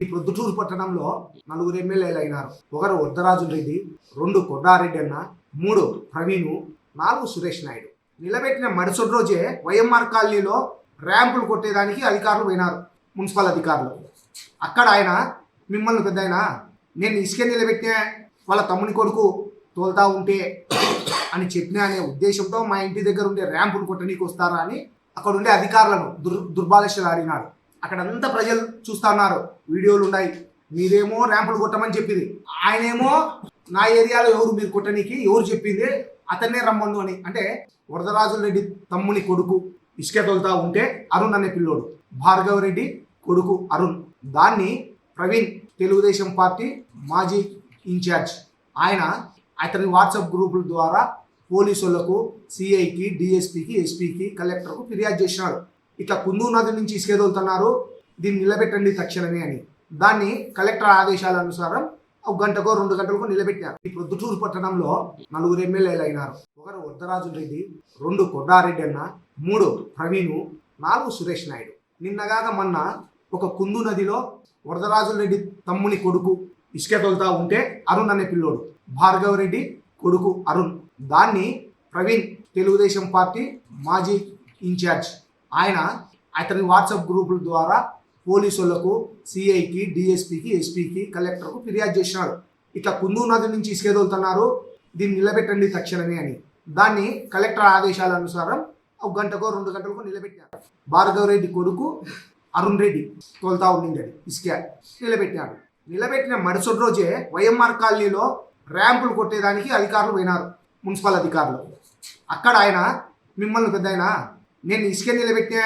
ఈ ప్రొద్దుటూరు పట్టణంలో నలుగురు ఎమ్మెల్యేలు అయినారు. ఒకరు వద్దరాజు రెడ్డి రెండు కొడ్డారెడ్డి అన్న మూడు ప్రవీణు నాలుగు సురేష్ నాయుడు. నిలబెట్టిన మరుసటి రోజే వైఎంఆర్ కాలనీలో ర్యాంపులు కొట్టేదానికి అధికారులు పోయినారు మున్సిపల్ అధికారులు. అక్కడ ఆయన మిమ్మల్ని పెద్ద ఆయన నేను ఇసుక నిలబెట్టిన వాళ్ళ తమ్ముని కొడుకు తోలుతా ఉంటే అని చెప్పిన అనే ఉద్దేశంతో మా ఇంటి దగ్గర ఉండే ర్యాంపులు కొట్టడానికి వస్తారా అని అక్కడ ఉండే అధికారులను దుర్ దుర్బాలేశ్వర ఆడినాడు అక్కడ అంతా ప్రజలు చూస్తా ఉన్నారు. వీడియోలు ఉన్నాయి. మీరేమో ర్యాంపులు కొట్టమని చెప్పింది. ఆయనేమో నా ఏరియాలో ఎవరు మీరు కొట్టనీకి ఎవరు చెప్పింది? అతన్నే రమ్మను అని. అంటే వరదరాజు రెడ్డి తమ్ముని కొడుకు ఇసుక తోలుతా ఉంటే అరుణ్ అనే పిల్లోడు. భార్గవ రెడ్డి కొడుకు అరుణ్. దాన్ని ప్రవీణ్ తెలుగుదేశం పార్టీ మాజీ ఇన్ఛార్జ్. ఆయన అతని వాట్సాప్ గ్రూపుల ద్వారా పోలీసులకు సిఐకి డిఎస్పికి ఎస్పీకి కలెక్టర్కు ఫిర్యాదు చేసినాడు. ఇట్లా కుందూ నది నుంచి ఇసుకెదులుతున్నారు దీన్ని నిలబెట్టండి తక్షణమే అని. దాన్ని కలెక్టర్ ఆదేశాల అనుసారం ఒక గంటకో రెండు గంటలకు నిలబెట్టారు ఈ ప్రొద్దుటూరు పట్టణంలో నలుగురు ఎమ్మెల్యేలు అయినారు. ఒకరు వద్దరాజు రెడ్డి రెండు కొడ్డారెడ్డి అన్న మూడు ప్రవీణు నాలుగు సురేష్ నాయుడు. నిన్నగాక మొన్న ఒక కుందు నదిలో వరదరాజు రెడ్డి తమ్ముని కొడుకు ఇసుక తోలుతా ఉంటే అరుణ్ అనే పిల్లోడు భార్గవ రెడ్డి కొడుకు అరుణ్. దాన్ని ప్రవీణ్ తెలుగుదేశం పార్టీ మాజీ ఇన్ఛార్జ్ ఆయన అతని వాట్సాప్ గ్రూపుల ద్వారా పోలీసులకు సిఐకి డిఎస్పికి ఎస్పీకి కలెక్టర్కు ఫిర్యాదు చేసినాడు. ఇట్లా కుందూ నది నుంచి ఇసుకెదులుతున్నారు దీన్ని నిలబెట్టండి తక్షణమే అని. దాన్ని కలెక్టర్ ఆదేశాల అనుసారం ఒక గంటకో రెండు గంటలకో నిలబెట్టారు. భార్గవ రెడ్డి కొడుకు అరుణ్ రెడ్డి తోలుతా ఉండింది ఇసుక. నిలబెట్టినాడు నిలబెట్టిన మరుసటి రోజే వైఎంఆర్ కాలనీలో ర్యాంపులు కొట్టేదానికి అధికారులు పోయినారు. మున్సిపల్ అధికారులు. అక్కడ ఆయన మిమ్మల్ని పెద్ద నేను ఇసుక నిలబెట్టిన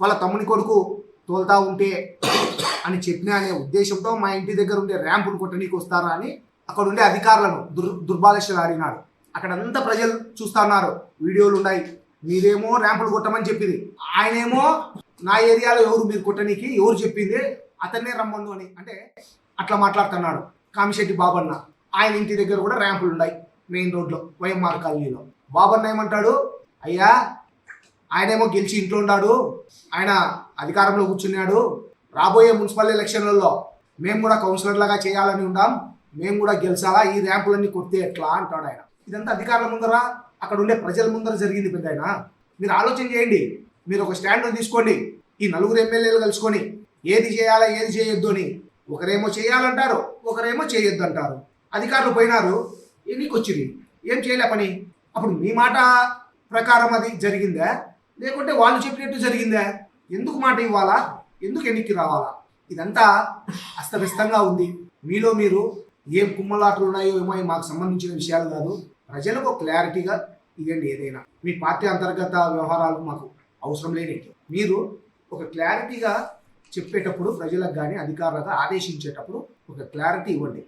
వాళ్ళ తమ్ముని కొడుకు తోలుతా ఉంటే అని చెప్పిన అనే ఉద్దేశంతో మా ఇంటి దగ్గర ఉండే ర్యాంపులు కొట్టనీకి వస్తారా అని అక్కడ ఉండే అధికారులను దుర్ దుర్బాలేశ్వర అడిగినాడు అక్కడంతా ప్రజలు చూస్తా ఉన్నారు. వీడియోలు ఉన్నాయి. మీరేమో ర్యాంపులు కొట్టమని చెప్పింది. ఆయనేమో నా ఏరియాలో ఎవరు మీరు కొట్టనీకి ఎవరు చెప్పింది? అతన్నే రమ్మను అని అంటే అట్లా మాట్లాడుతున్నాడు కామిశెట్టి బాబన్న. ఆయన ఇంటి దగ్గర కూడా ర్యాంపులు ఉన్నాయి మెయిన్ రోడ్లో వైఎంఆర్ కాలనీలో. బాబన్న ఏమంటాడు? అయ్యా ఆయనేమో గెలిచి ఇంట్లో ఉన్నాడు ఆయన అధికారంలో కూర్చున్నాడు. రాబోయే మున్సిపల్ ఎలక్షన్లలో మేము కూడా కౌన్సిలర్ లాగా చేయాలని ఉండాం. మేము కూడా గెలిచాలా? ఈ ర్యాంపులన్నీ కొడితే ఎట్లా? అంటాడు ఆయన. ఇదంతా అధికారుల ముందర? అక్కడ ఉండే ప్రజల ముందర జరిగింది పెద్ద ఆయన. మీరు ఆలోచన చేయండి. మీరు ఒక స్టాండ్ తీసుకోండి. ఈ నలుగురు ఎమ్మెల్యేలు కలుసుకొని ఏది చేయాలా ఏది చేయొద్దు అని ఒకరేమో చేయాలంటారు ఒకరేమో చేయొద్దు అంటారు అధికారులు పోయినారు ఎన్నికొచ్చింది ఏం చేయలే పని? అప్పుడు మీ మాట ప్రకారం అది జరిగిందా? లేకుంటే వాళ్ళు చెప్పినట్టు జరిగిందా? ఎందుకు మాట ఇవ్వాలా? ఎందుకు ఎన్నిక రావాలా? ఇదంతా అస్తవ్యస్తంగా ఉంది. మీలో మీరు ఏం కుమ్మలాటలు ఉన్నాయో ఏమో మాకు సంబంధించిన విషయాలు కాదు. ప్రజలకు క్లారిటీగా ఇవ్వండి ఏదైనా. మీ పార్టీ అంతర్గత వ్యవహారాలు మాకు అవసరం లేని మీరు ఒక క్లారిటీగా చెప్పేటప్పుడు ప్రజలకు కానీ అధికారులకు ఆదేశించేటప్పుడు ఒక క్లారిటీ ఇవ్వండి.